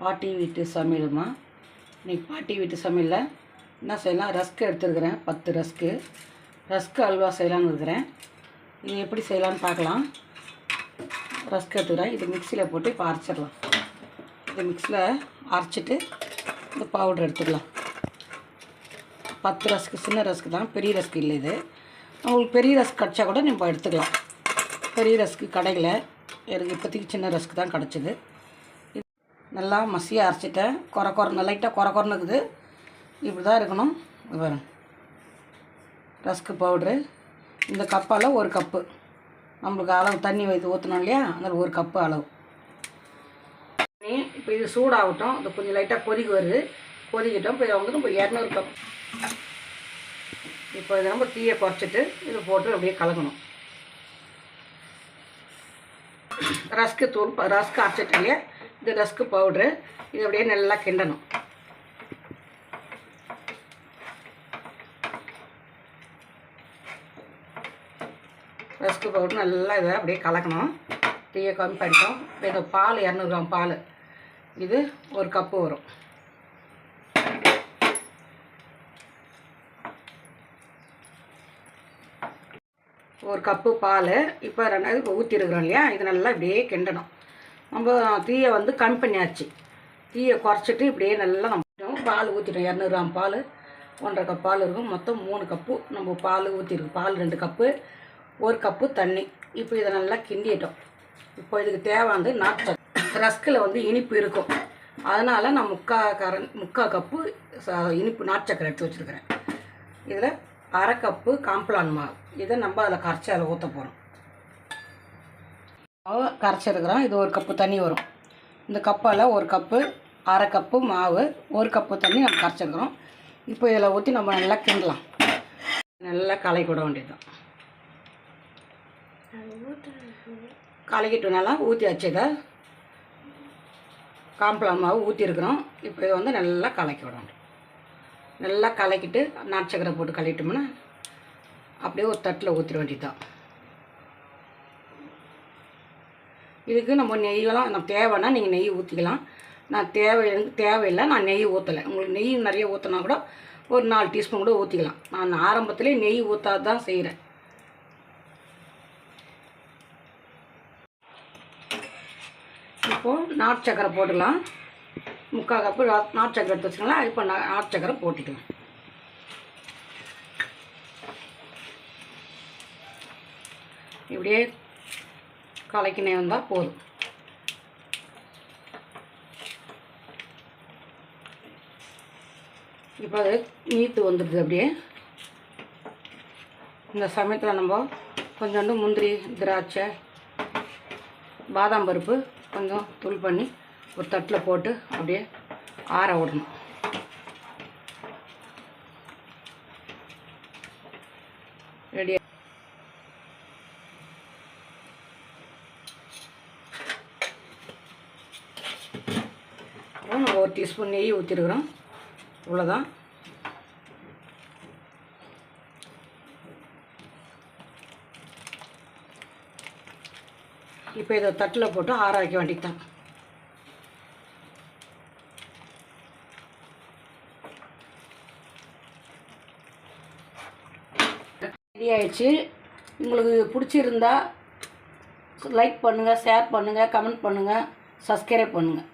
பாட்டி வீட்டு சமையலுமா? இன்றைக்கி பாட்டி வீட்டு சமையலில் என்ன செய்யலாம்? ரஸ்க்கு எடுத்துருக்கிறேன். பத்து ரஸ்க்கு. ரஸ்க்கு அல்வா செய்யலான்னு இருக்கிறேன். இது எப்படி செய்யலான்னு பார்க்கலாம். ரஸ்க் எடுத்துக்கிறேன். இது மிக்சியில் போட்டு இப்போ அரைச்சிடலாம். இது மிக்சியில் அரைச்சிட்டு இந்த பவுடர் எடுத்துக்கலாம். பத்து ரஸ்க்கு சின்ன ரஸ்க்கு தான். பெரிய ரஸ்க்கு இல்லை இது. உங்களுக்கு பெரிய ரஸ்க் கிடச்சா கூட நம்ம எடுத்துக்கலாம். பெரிய ரஸ்க்கு கிடைக்கல எனக்கு இப்போதைக்கு சின்ன ரஸ்க்கு தான் கிடச்சிது. நல்லா மசியாக அரைச்சிட்டேன். குறை குறை லைட்டாக குறை குறைன்னு இருக்குது இப்படி தான் இருக்கணும் வரும் ரஸ்க்கு பவுட்ரு இந்த கப்பால் ஒரு கப்பு நம்மளுக்கு அளவு தண்ணி வைத்து ஊற்றணும் இல்லையா? அதில் ஒரு கப்பு அளவு. இப்போ இது சூடாகட்டும். இது கொஞ்சம் லைட்டாக கொதிக்க வருது. கொதிக்கிட்டோம். இப்போ இதை வந்து நம்ம இரநூறு கப் இப்போ இதை நம்ம தீயை குறைச்சிட்டு இதை போட்டு அப்படியே கலக்கணும். ரஸ்க்கு தூள் ரஸ்க்கு அரைச்சிட்டு இல்லையா? இது ரஸ்க்கு பவுட்ரு இது அப்படியே நல்லா கிண்டணும். ரஸ்க்கு பவுட்ரு நல்லா இதை அப்படியே கலக்கணும். தீயை கம்மி பண்ணிட்டோம். இப்போ இந்த பால் இரநூறு கிராம் பால். இது ஒரு கப்பு வரும். ஒரு கப்பு பால். இப்போ ரெண்டாவது இப்போ ஊற்றிருக்கிறோம் இல்லையா? இது நல்லா இப்படியே கிண்டணும். நம்ம தீயை வந்து கம்மி பண்ணியாச்சு. தீயை குறைச்சிட்டு இப்படியே நல்லா நம்ம பால் ஊற்றிட்டோம் இரநூறு கிராம் பால் ஒன்றரை கப் பால் இருக்கும். மொத்தம் மூணு கப்பு. நம்ம பால் ஊற்றிருக்கோம் பால் ரெண்டு கப்பு ஒரு கப்பு தண்ணி. இப்போ இதை நல்லா கிண்டிட்டோம். இப்போ இதுக்கு தேவை வந்து நாட்டு ரஸ்கில் வந்து இனிப்பு இருக்கும். அதனால் நான் முக்கா கரன் முக்கா கப்பு இனிப்பு நாட்டு எடுத்து வச்சுருக்கிறேன். இதில் அரை கப்பு காம்ப்ளான் மாவு. இதை நம்ம அதில் கரைச்சி அதில் ஊற்ற போகிறோம் மாவு கரைச்சிருக்கிறோம். இது ஒரு கப்பு தண்ணி வரும். இந்த கப்பால் ஒரு கப்பு அரை கப்பு மாவு ஒரு கப்பு தண்ணி நம்ம கரைச்சிருக்கிறோம். இப்போ இதில் ஊற்றி நம்ம நல்லா கிண்டலாம். நல்லா கலக்கி விட வேண்டியதுதான் கலக்கிட்டு நல்லா ஊற்றி வச்சதை காம்பளம் மாவு ஊற்றிருக்கிறோம் இப்போ இதை வந்து நல்லா கலக்கி விட வேண்டியது. நல்லா கலக்கிட்டு நாட்டு சக்கரை போட்டு கலக்கிட்டோம்னா அப்படியே ஒரு தட்டில் ஊற்றிட வேண்டியதுதான் இதுக்கு நம்ம நெய்யெல்லாம் நம்ம தேவைன்னா நீங்கள் நெய் ஊற்றிக்கலாம் நான் தேவை எனக்கு தேவையில்லை நான் நெய் ஊற்றலை உங்களுக்கு நெய் நிறைய ஊற்றினா கூட ஒரு நாலு டீஸ்பூன் கூட ஊற்றிக்கலாம் நான் ஆரம்பத்திலே நெய் ஊற்றாது தான் செய்கிறேன் இப்போது நாட்டு சக்கரை போட்டுக்கலாம். முக்கால் கப்பு நார் நாட்டு சக்கரை எடுத்து வச்சுக்கலாம். இப்போ நா- நாட்டு சக்கரை போட்டுக்கலாம். இப்படியே கலக்கினே வந்தால் போதும். இப்போ அது நீத்து வந்துடுது அப்படியே. இந்த சமயத்தில் நம்ம கொஞ்சோண்டு முந்திரி திராட்சை பாதாம் பருப்பு கொஞ்சம் தூள் பண்ணி ஒரு தட்டில் போட்டு அப்படியே ஆற விடணும். ரெடி அப்புறம் நம்ம ஒரு டீஸ்பூன் நெய் ஊற்றிருக்கிறோம் இவ்வளோதான் இப்போ இதை தட்டில் போட்டு ஆற வைக்க வேண்டியது தான் ரெடி ஆயிடுச்சு. உங்களுக்கு பிடிச்சிருந்தா லைக் பண்ணுங்கள் ஷேர் பண்ணுங்கள் கமெண்ட் பண்ணுங்கள் சப்ஸ்கிரைப் பண்ணுங்கள்